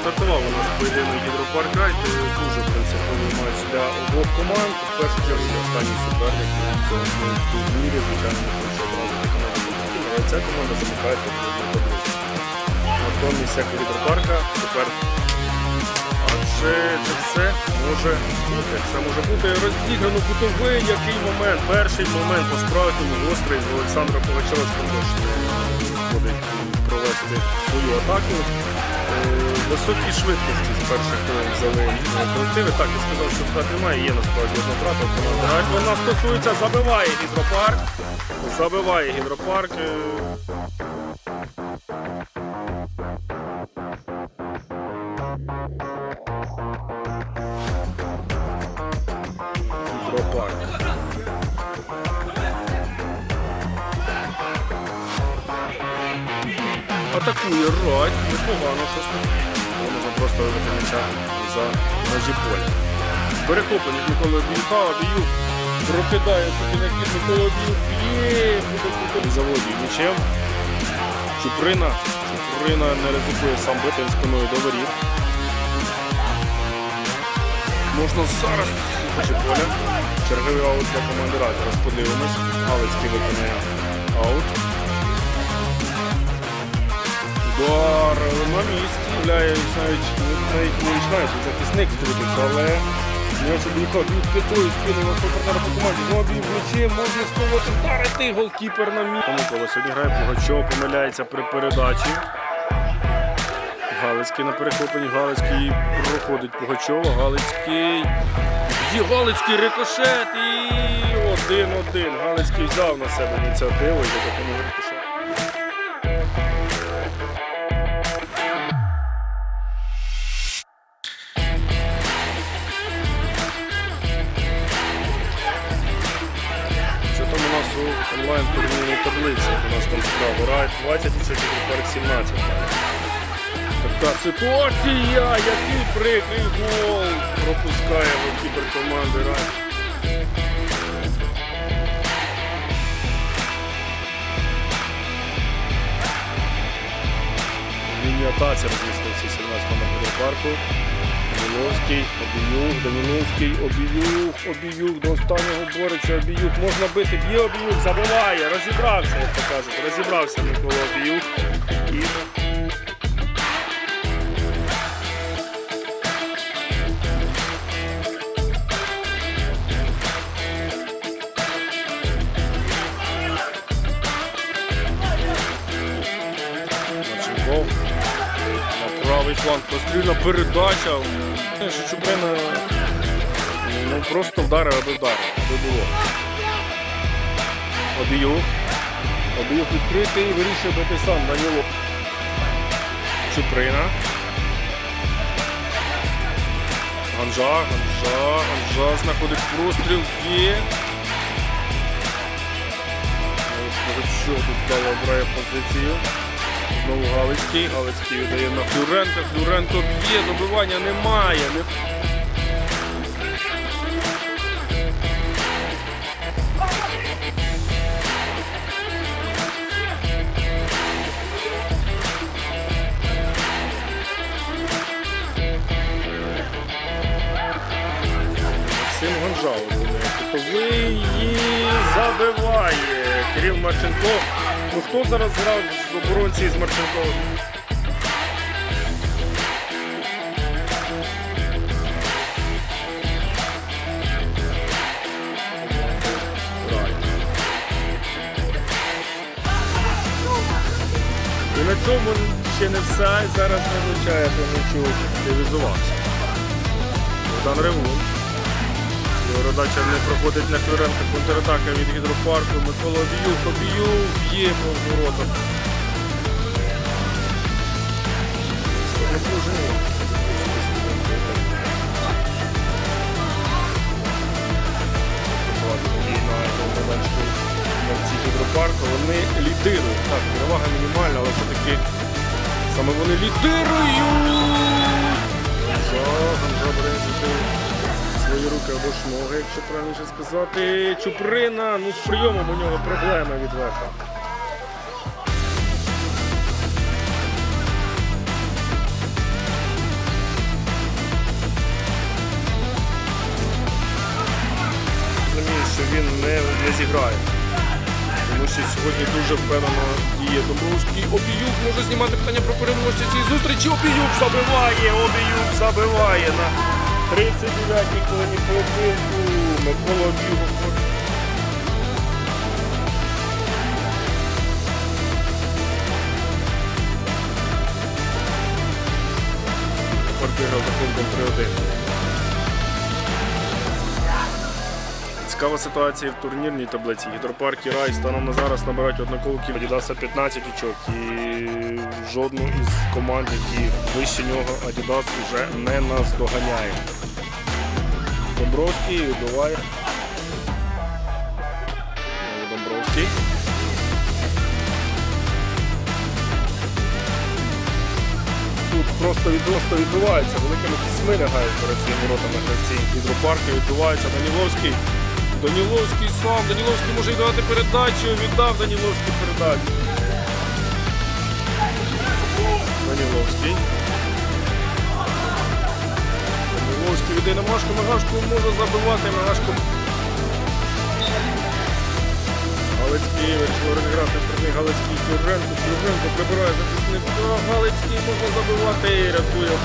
Стартував у нас поєдинок Гідропарк. Дуже принциповий матч для обох команд. В першу чергу останній суперник на цьому турнірі. Звичайно, хоче одразу виконати але ця команда замикає тут таблицю. Натомість як у Гідропарка супер. Адже це все може бути. Все може бути розіграно кутовий який момент. Перший момент по справжньому гострий з Олександра Пугачова також виходить провести свою атаку. Е, Високі швидкості з перших хвилин взяли колективи. Так, я сказав, що втрат немає, є насправді одна втрата. Вона стосується, забиває гідропарк. Забиває гідропарк. Е, Гідропарк. Атакує Райт. Непогано щось. Просто за межі поля. Перехоплення Миколи Обіюка. Обіюк прокидає собі на хід Микола Обіюк. Б'є! Заводить м'ячем. Чуприна. Чуприна не ризикує сам бити спиною до воріт. Можна зараз хоче поля. Черговий аут для команди Райт. Зараз подивимось. Галицький виконує аут. Удар на місці, являє навіть не навіть захисник втрутився, але від п'ятою спільного партнера по команді. Знову бій м'ячі, можна спробувати вдарити голкіпер на місці. Микола сьогодні грає Пугачов, помиляється при передачі. Галицький на перехопленні, Галицький проходить Пугачова, Галицький. Галицький рикошет і один-один. Галицький взяв на себе ініціативу і за допомогою онлайн турнірній таблиці? У нас там справа Райт 20 і перед 17. Така ситуація, який прикрий гол пропускає голкіпер команди Райт. Лінія атаці розмістився 17 на парку. Обіюк, Даніловський, обіюх, Обіюк, до останнього бореться обіюх. Можна бити, б'є обіюх, забиває, розібрався, як то кажуть. Розібрався Микола обіюх. І правий фланг пострільна передача. Що Чуприна ну, просто вдарив, аби вдарив, аби було. Обіюк. Обіюк відкритий і вирішує бити сам Даніло. Чуприна. Ганжа, Ганжа, Ганжа знаходить простріл. Є. Що тут дало обирає позицію. Знову Галицький. Галицький віддає на Флюренка. Флюренко б'є, добивання немає. Не... Максим Гонжал кутовий і забиває. Кирил Марченко. Ну хто зараз грав в оборонці з Марченковим? І на цьому ще не все. Зараз не влучає по м'ячу активізувався. Богдан Ревун. Передача не проходить на Клюренка, контратака від гідропарку. Микола Обіюк, Обіюк б'є по воротах. Вони лідирують. Так, перевага мінімальна, але все-таки саме вони лідирують. Ініціативу свої руки або ж ноги, якщо правильніше сказати. Чуприна, ну з прийомом у нього проблема відверта. Розумію, що він не, не зіграє. Тому що сьогодні дуже впевнено діє Домбровський. Обіюк може знімати питання про переможця цієї зустрічі. Обіюк забиває, обіюк забиває. на 39-й хвилині поєдинку. Микола. Тепер виграв рахунком 3-1. Цікава ситуація в турнірній таблиці. Гідропарк і Рай станом на зараз набирають однакову Адідаса 15 очок. І жодну із команд, які вище нього Адідас вже не наздоганяє. Домбровський вибиває. Знову Домбровський. Тут просто від просто відбувається, великими кісьми лягають перед своїми воротами гравці гідропарку, відбувається Даніловський. Даніловський сам, Даніловський може віддавати передачу, віддав Даніловський передачу. Даніловський. Даніловський віддає на Машку, Магашку може забивати Магашку. Галицький грати сторони Галицький Кюренко. Кюренко прибирає захисника. Галицький можна забивати і рятує